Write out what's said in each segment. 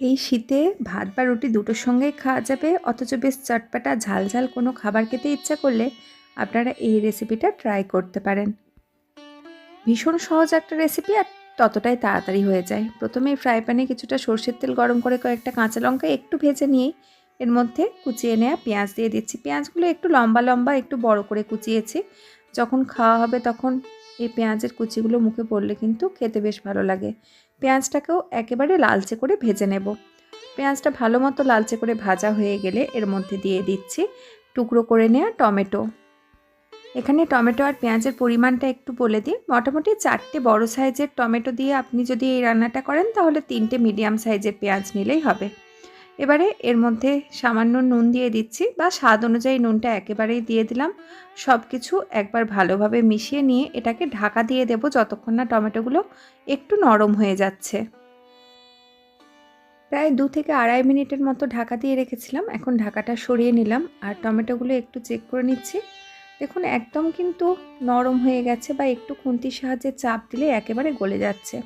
এই শীতে ভাত বা রুটি দুটোর সঙ্গেই খাওয়া যাবে, অথচ বেশ চটপাটা ঝাল ঝাল কোনো খাবার খেতে ইচ্ছা করলে আপনারা এই রেসিপিটা ট্রাই করতে পারেন। ভীষণ সহজ একটা রেসিপি আর ততটাই তাড়াতাড়ি হয়ে যায়। প্রথমে ফ্রাই প্যানে কিছুটা সর্ষের তেল গরম করে কয়েকটা কাঁচা লঙ্কা একটু ভেজে নিয়েই এর মধ্যে কুচিয়ে নেওয়া পেঁয়াজ দিয়ে দিচ্ছি। পেঁয়াজগুলো একটু লম্বা লম্বা, একটু বড় করে কুচিয়েছি। যখন খাওয়া হবে তখন এই পেঁয়াজের কুচিগুলো মুখে পড়লে কিন্তু খেতে বেশ ভালো লাগে। পেঁয়াজটাকেও একেবারে লালচে করে ভেজে নেব। পেঁয়াজটা ভালো মতো লালচে করে ভাজা হয়ে গেলে এর মধ্যে দিয়ে দিচ্ছি টুকরো করে নেওয়া টমেটো। এখানে টমেটো আর পেঁয়াজের পরিমাণটা একটু বলে দিই। মোটামুটি চারটে বড় সাইজের টমেটো দিয়ে আপনি যদি এই রান্নাটা করেন তাহলে তিনটে মিডিয়াম সাইজের পেঁয়াজ নিলেই হবে। এবারে এর মধ্যে সামান্য নুন দিয়ে দিচ্ছি বা স্বাদ অনুযায়ী নুনটা একেবারেই দিয়ে দিলাম। সব কিছু একবার ভালোভাবে মিশিয়ে নিয়ে এটাকে ঢাকা দিয়ে দেব যতক্ষণ না টমেটোগুলো একটু নরম হয়ে যাচ্ছে। প্রায় দু থেকে আড়াই মিনিটের মতো ঢাকা দিয়ে রেখেছিলাম। এখন ঢাকাটা সরিয়ে নিলাম আর টমেটোগুলো একটু চেক করে নিচ্ছি। দেখুন, একদম কিন্তু নরম হয়ে গেছে বা একটু খুন্তির সাহায্যে চাপ দিলে একেবারে গলে যাচ্ছে।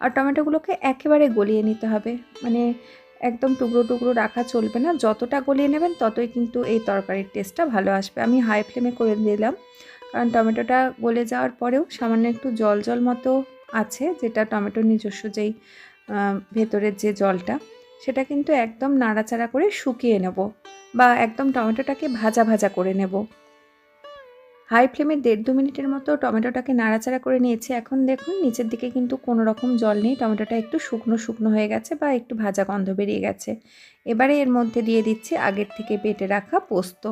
আর টমেটোগুলোকে একেবারে গলিয়ে নিতে হবে। মানে একদম টুকরো টুকরো রাখা চলবে না। যতটা গলিয়ে নেবেন ততই কিন্তু এই তরকারির টেস্টটা ভালো আসবে। আমি হাই ফ্লেমে করে দিলাম। কারণ টমেটোটা গলে যাওয়ার পরেও সামান্য একটু জল জল মতো আছে, যেটা টমেটোর নিজস্ব যেই ভেতরের যে জলটা, সেটা কিন্তু একদম নাড়াচাড়া করে শুকিয়ে নেব। বা একদম টমেটোটাকে ভাজা ভাজা করে নেব। হাই ফ্লেমে দেড় দু মিনিটের মতো টমেটোটাকে নাড়াচাড়া করে নিয়েছি। এখন দেখুন, নিচের দিকে কিন্তু কোনো রকম জল নেই। টমেটোটা একটু শুকনো শুকনো হয়ে গেছে বা একটু ভাজা গন্ধ বেরিয়ে গেছে। এবারে এর মধ্যে দিয়ে দিচ্ছি আগের থেকে বেটে রাখা পোস্ত।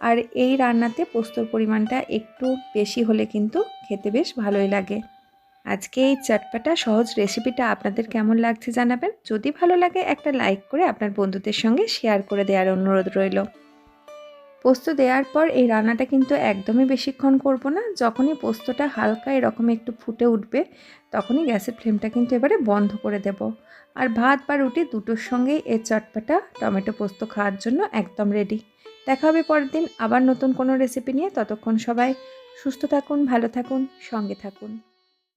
আর এই রান্নাতে পোস্তর পরিমাণটা একটু বেশি হলে কিন্তু খেতে বেশ ভালোই লাগে। আজকে এই চটপাটা সহজ রেসিপিটা আপনাদের কেমন লাগছে জানাবেন। যদি ভালো লাগে একটা লাইক করে আপনার বন্ধুদের সঙ্গে শেয়ার করে দেওয়ার অনুরোধ রইল। পোস্ত দেওয়ার পর এই রান্নাটা কিন্তু একদমই বেশিক্ষণ করব না। যখনই পোস্তটা হালকা এরকম একটু ফুটে উঠবে, তখনই গ্যাসের ফ্লেমটা কিন্তু এবারে বন্ধ করে দেব। আর ভাত বা রুটি দুটোর সঙ্গেই এই চটপাটা টমেটো পোস্ত খাওয়ার জন্য একদম রেডি দেখা হবে পরের দিন আবার নতুন কোনো রেসিপি নিয়ে। ততক্ষণ সবাই সুস্থ থাকুন, ভালো থাকুন, সঙ্গে থাকুন।